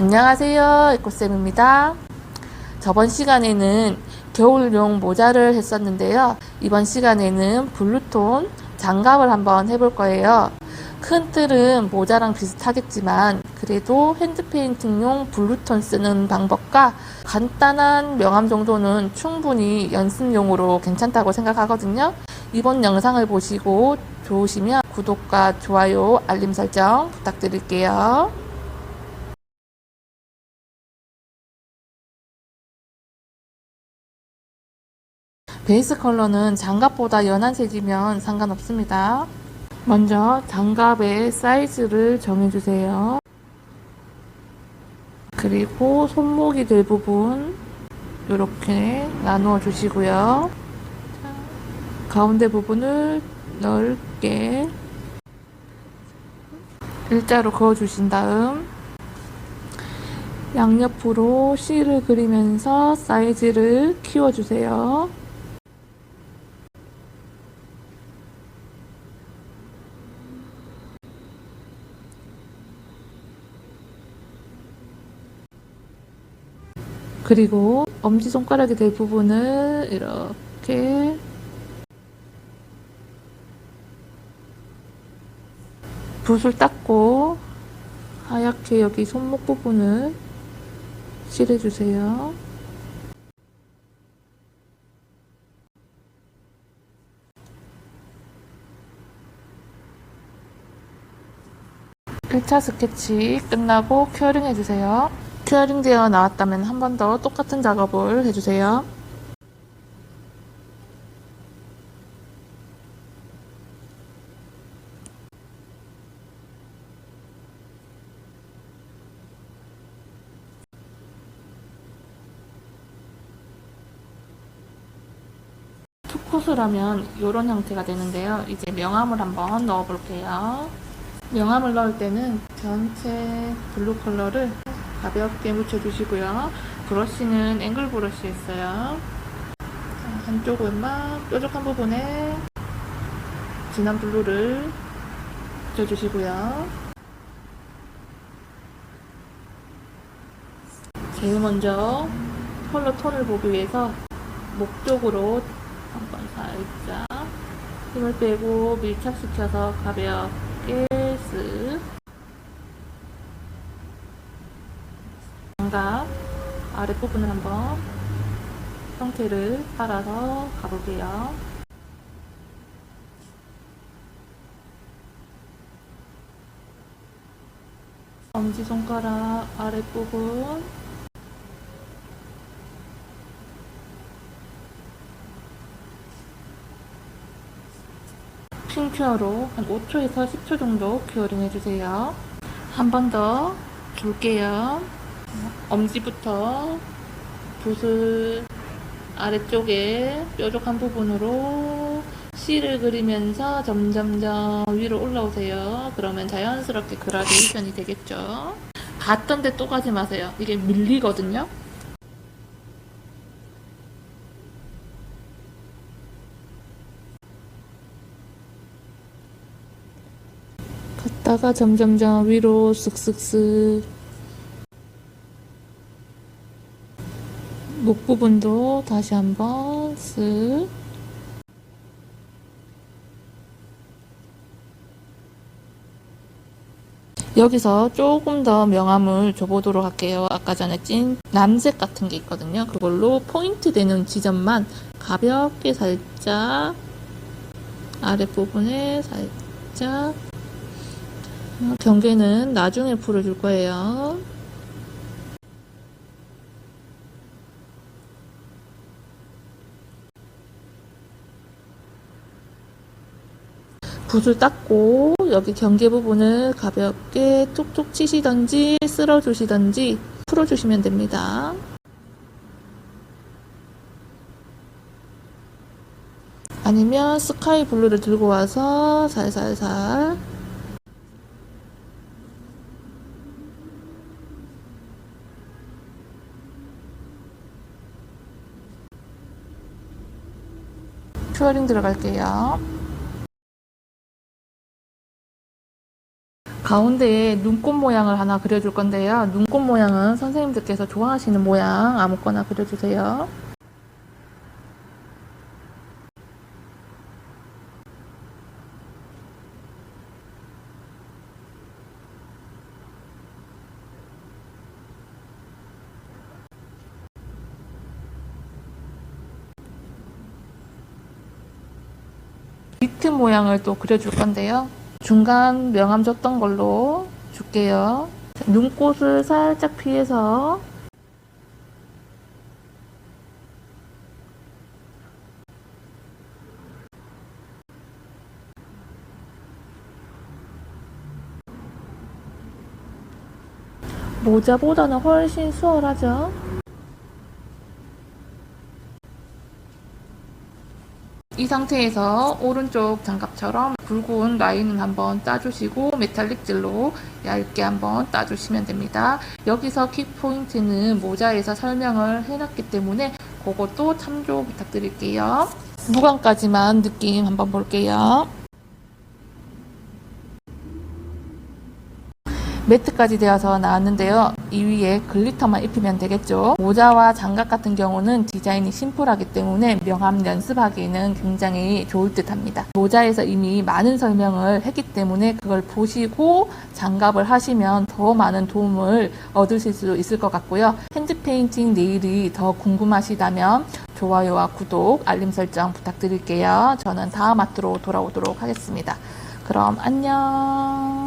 안녕하세요. 에코쌤입니다. 저번 시간에는 겨울용 모자를 했었는데요. 이번 시간에는 블루톤 장갑을 한번 해볼 거예요. 큰 틀은 모자랑 비슷하겠지만 그래도 핸드페인팅용 블루톤 쓰는 방법과 간단한 명암 정도는 충분히 연습용으로 괜찮다고 생각하거든요. 이번 영상을 보시고 좋으시면 구독과 좋아요, 알림 설정 부탁드릴게요. 베이스 컬러는 장갑보다 연한 색이면 상관없습니다. 먼저 장갑의 사이즈를 정해주세요. 그리고 손목이 될 부분 이렇게 나누어 주시고요. 가운데 부분을 넓게 일자로 그어 주신 다음 양옆으로 C를 그리면서 사이즈를 키워 주세요. 그리고 엄지손가락이 될 부분을 이렇게 붓을 닦고 하얗게 여기 손목 부분을 칠해주세요. 일차 스케치 끝나고 큐어링 해주세요. 큐어링 되어 나왔다면 한 번 더 똑같은 작업을 해주세요. 하면 이런 형태가 되는데요. 이제 명암을 한번 넣어 볼게요. 명암을 넣을 때는 전체 블루 컬러를 가볍게 묻혀주시고요. 브러쉬는 앵글 브러쉬였어요. 한쪽 왼막 뾰족한 부분에 진한 블루를 묻혀주시고요. 제일 먼저 컬러 톤을 보기 위해서 목 쪽으로 한번 살짝 힘을 빼고 밀착시켜서 가볍게 쓱 장갑 아랫부분을 한번 형태를 따라서 가볼게요. 엄지손가락 아랫부분 핑 큐어로 한 5초에서 10초 정도 큐어링 해주세요. 한 번 더 줄게요. 엄지부터 붓을 아래쪽에 뾰족한 부분으로 C를 그리면서 점점점 위로 올라오세요. 그러면 자연스럽게 그라데이션이 되겠죠. 갔던 데 또 가지 마세요. 이게 밀리거든요. 갔다가 점점점 위로 쓱쓱쓱 목 부분도 다시 한번 쓱 여기서 조금 더 명암을 줘보도록 할게요. 아까 전에 찐 남색 같은 게 있거든요. 그걸로 포인트 되는 지점만 가볍게 살짝 아랫부분에 살짝 경계는 나중에 풀어줄 거예요. 붓을 닦고 여기 경계 부분을 가볍게 툭툭 치시던지 쓸어주시던지 풀어주시면 됩니다. 아니면 스카이 블루를 들고 와서 살살살 큐어링 들어갈게요. 가운데에 눈꽃 모양을 하나 그려줄 건데요. 눈꽃 모양은 선생님들께서 좋아하시는 모양 아무거나 그려주세요. 비트 모양을 또 그려줄 건데요. 중간 명암 줬던 걸로 줄게요. 자, 눈꽃을 살짝 피해서 모자보다는 훨씬 수월하죠. 이 상태에서 오른쪽 장갑처럼 굵은 라인은 한번 따주시고 메탈릭 젤로 얇게 한번 따주시면 됩니다. 여기서 킥 포인트는 모자에서 설명을 해놨기 때문에 그것도 참조 부탁드릴게요. 무광까지만 느낌 한번 볼게요. 매트까지 되어서 나왔는데요. 이 위에 글리터만 입히면 되겠죠. 모자와 장갑 같은 경우는 디자인이 심플하기 때문에 명암 연습하기에는 굉장히 좋을 듯 합니다. 모자에서 이미 많은 설명을 했기 때문에 그걸 보시고 장갑을 하시면 더 많은 도움을 얻으실 수 있을 것 같고요. 핸드 페인팅 네일이 더 궁금하시다면 좋아요와 구독, 알림 설정 부탁드릴게요. 저는 다음 아트로 돌아오도록 하겠습니다. 그럼 안녕.